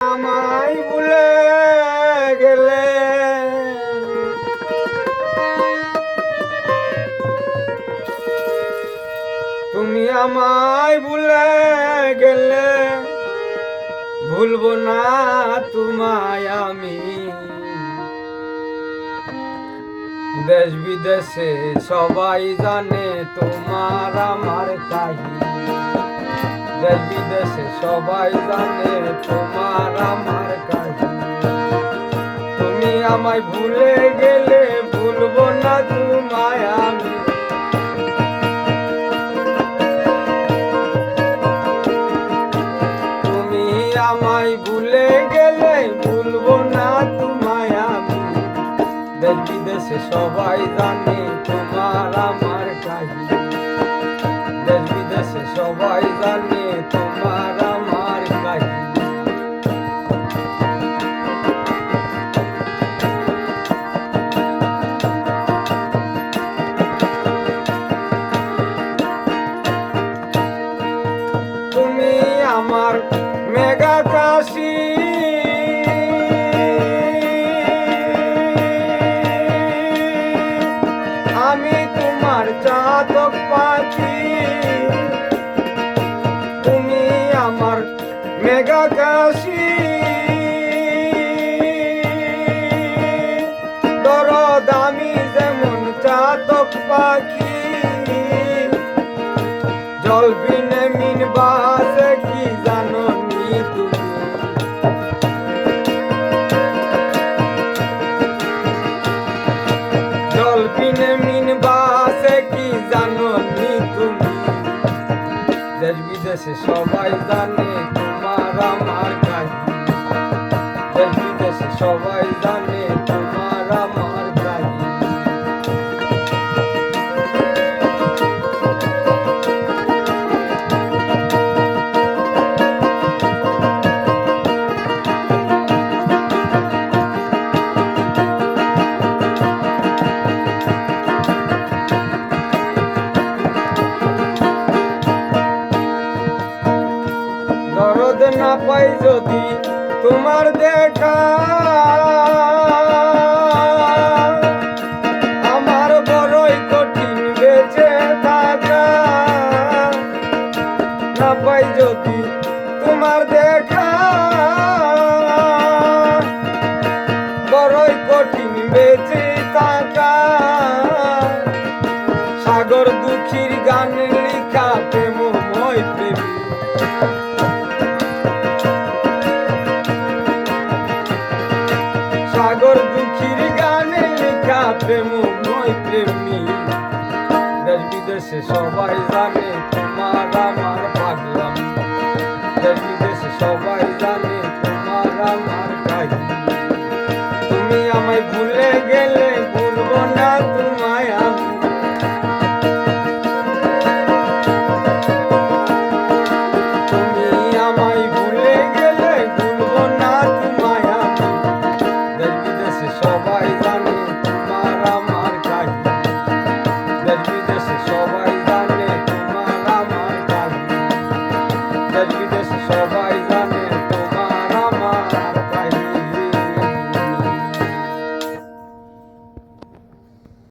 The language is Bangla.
আমায় ভুলে গেলে। তুমি আমায় ভুলে গেলে, ভুলবো না তোমায় আমি। দেশ বিদেশে সবাই জানে তোমার আমার কাহিনী। দেশ বিদেশে সবাই জানে তোমার আমার কাহিনী। তুমি আমায় ভুলে গেলে ভুলবো না তোমায় আমি। আমায় ভুলে গেলে ভুলবো না তোমায় আমি। সবাই জানে তোমার আমার কাহিনী। দেশ বিদেশে সবাই জানে তোমার আমার তুমি আমার মেগা আমি তোমার চাতক পাখি। তুমি আমার মেগা কাশি দরদামি যেমন চাতক পাখি জল বিনে মিন বাসে কি জানো দেশ বিদেশে সবাই জানে তোমার আমার কাহিনী। দেশ বিদেশে সবাই জানে পাই যদি তোমার দেখা। আমার বড়ই কঠিন বেঁচে থাকা। না পাই যদি তোমার দেখা। বড়ই কঠিন বেঁচে থাকা। সাগর দুঃখীর গান লিখা প্রেমী সাগর দুঃখীর গানে লেখা প্রেমী জানে তোমার দেশ বিদেশে সবাই জানে